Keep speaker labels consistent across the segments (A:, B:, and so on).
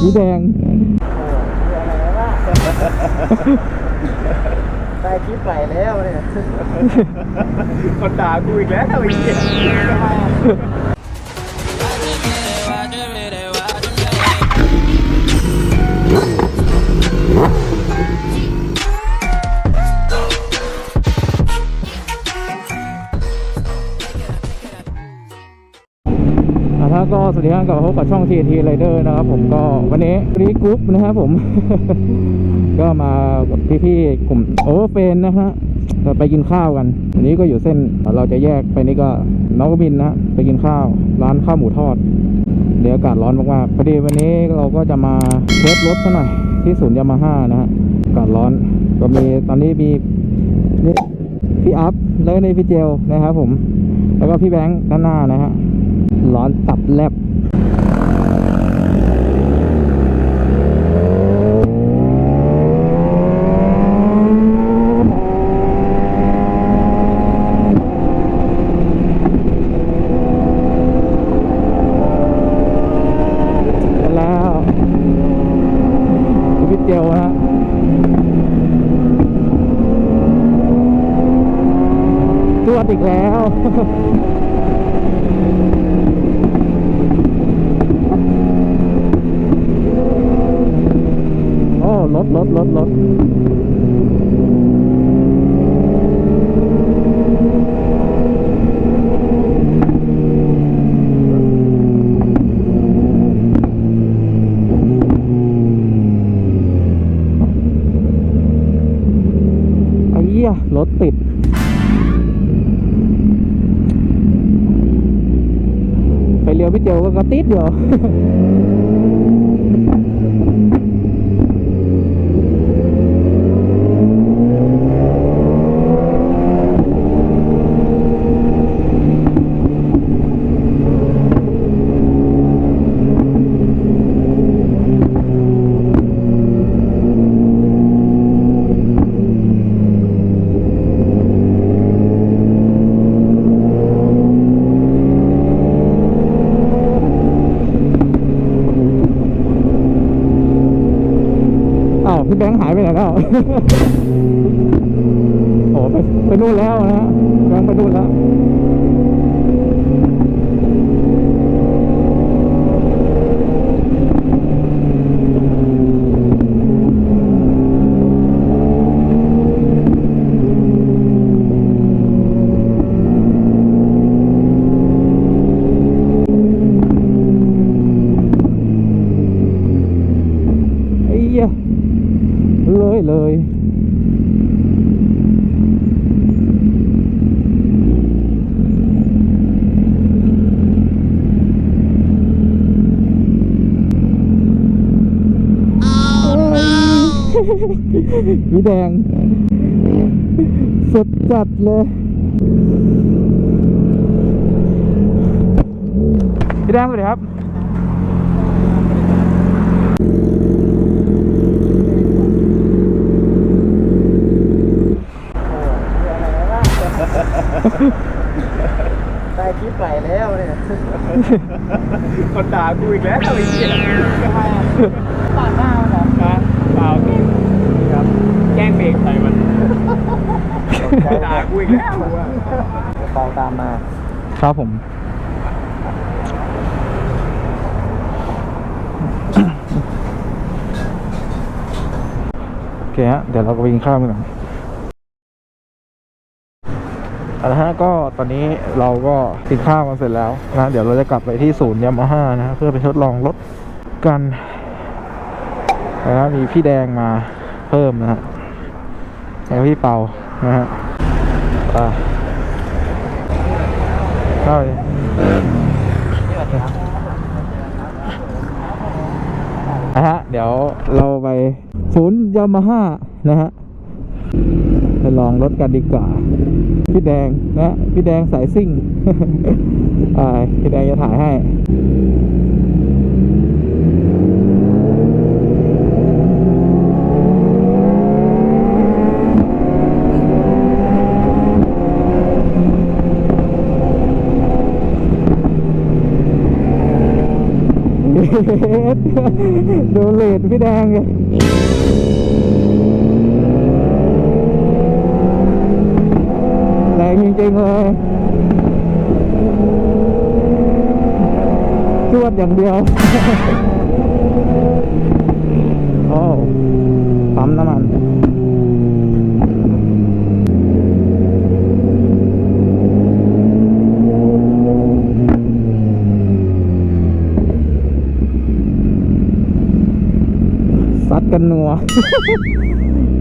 A: สีแดง
B: ได้คลิปใหม่แล้วเนี่ย
C: คนด่ากูอีกแล้วไอ้เหี้ย
A: อ่าถ้าก็สวัสดีครับกับพบกับช่อง TT Rider นะครับผมก็วันนี้รีกรุ๊ปนะครับผม ก็มากับพี่ๆกลุ่มโอเวอร์เฟนนะฮะก็ไปกินข้าวกันวันนี้ก็อยู่เส้นเราจะแยกไปนี่ก็น้องบินนะไปกินข้าว ร้านข้าวหมูทอด เดี๋ยวอากาศร้อนมากๆพอดีวันนี้เราก็จะมาเทสรถซะหน่อยที่ศูนย์ยามาฮ่านะฮะอากาศร้อนก็มีตอนนี้มีนี่พี่อัพแล้วในพี่เจลนะครับผม แล้วก็พี่แบงค์ด้านหน้านะฮะ ร้อนตับแลบแล้วพี่เจลนะฮะตรวจอีกแล้ว โอ้รถรถรถรถไอ้เหี้ย รถติดไปเลี้ยวพี่เจลก็กระติดอยู่ พี่แบงค์หายไปไหนแล้ว โอ้ไปไปนู่นแล้วนะฮะแบงค์ไปนู่นแล้ว ไอ้เหี้ยเลยเลย มีแดงสุดจัดเลยพี่แดงสวัสดีครับ
B: ได้คลิปใหม่แล้วเนี่ย
C: คนด่ากูอีกแล้วไอ้เหี้ย
B: ทำไมอะปาดหน้ามันเหรอ
C: นะเปล่าพี่ครับ แกล้งเบรกใส่มันด่ากูอีกแล้วอะ
B: เดี๋ยวเปาตามมา
A: ครับผมโอเคฮะเดี๋ยวเราก็ไปกินข้าวกันก่อนเอาละฮะก็ตอนนี้เราก็กินข้าวกันเสร็จแล้วนะเดี๋ยวเราจะกลับไปที่ศูนย์ยามาฮ่านะฮะเพื่อไปทดลองรถกันแล้วมีพี่แดงมาเพิ่มนะฮะ แล้วพี่เปานะฮะอ่าเข้าเลยนะฮะ เดี๋ยวเราไปศูนย์ยามาฮ่านะฮะไปลองรถกันดีกว่า พี่แดงนะ พี่แดงสายซิ่ง อ่า พี่แดงจะถ่ายให้ ดูเลดพี่แดงเลยแรงจริงๆเลยจวดอย่างเดียวโอ้ปั๊มน้ำมัน ซัดกั นัว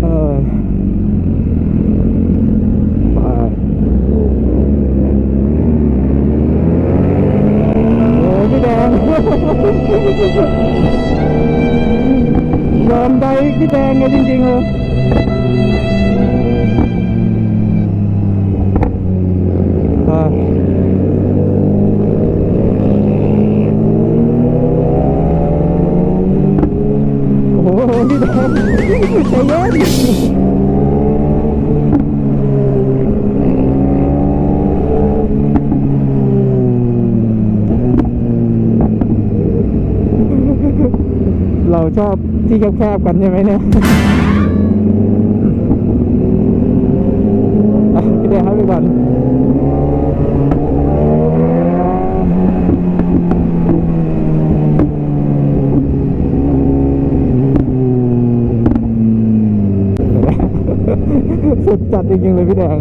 A: เออ เราชอบที่แคบๆกันใช่ไหมเนี่ย อะพี่แดงให้ไปก่อน สุดจัดจริงๆเลยพี่แดง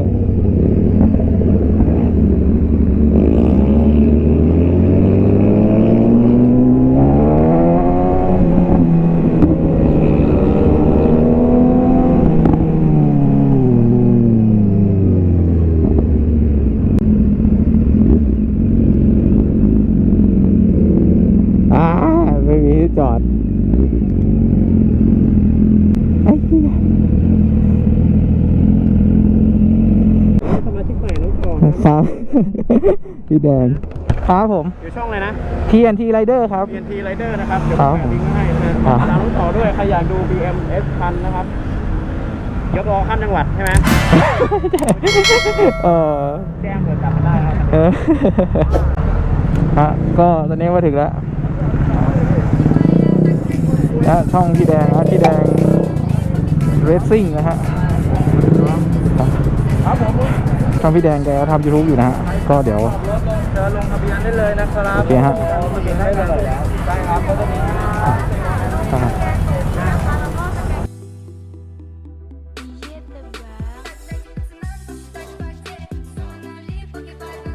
A: อ่าไม่มีที่จอดไอ้เหี้ย
C: สมาชิกใหม่น้องกอง
A: ครับ พี่แดงครับผม
C: อยู่ช่องอะไรนะ
A: TNT Rider ครับ
C: TNT Rider นะครับ เดี๋ยว
A: ครั
C: ผ
A: บ
C: มแปะลิงก์ไว้ให้นะ
A: ครั
C: ฮะ
A: บ
C: ตามน้องต่อด้วย ใครอยากดู BMS พันนะครับ ยกล้อข้ามจังหวัดใช่ไหม
A: เออ
C: แจ้งเผื่อจำไม่ได้ครับ
A: เออฮะก็ตอนนี้มาถึงแล้วนะช่องพี่แดงนะพี่แดงเรซซิ่งนะฮะ
C: ครับผม
A: ช่องพี่แดงแกก็ทำยูทูบอยู่นะฮะ ก็เดี๋ยว
C: รถเชิญลงทะเบียนได้เลยนะครับ
A: โอเคฮะ
C: ลงทะเบียนได้เลยได้ครับก็จะมี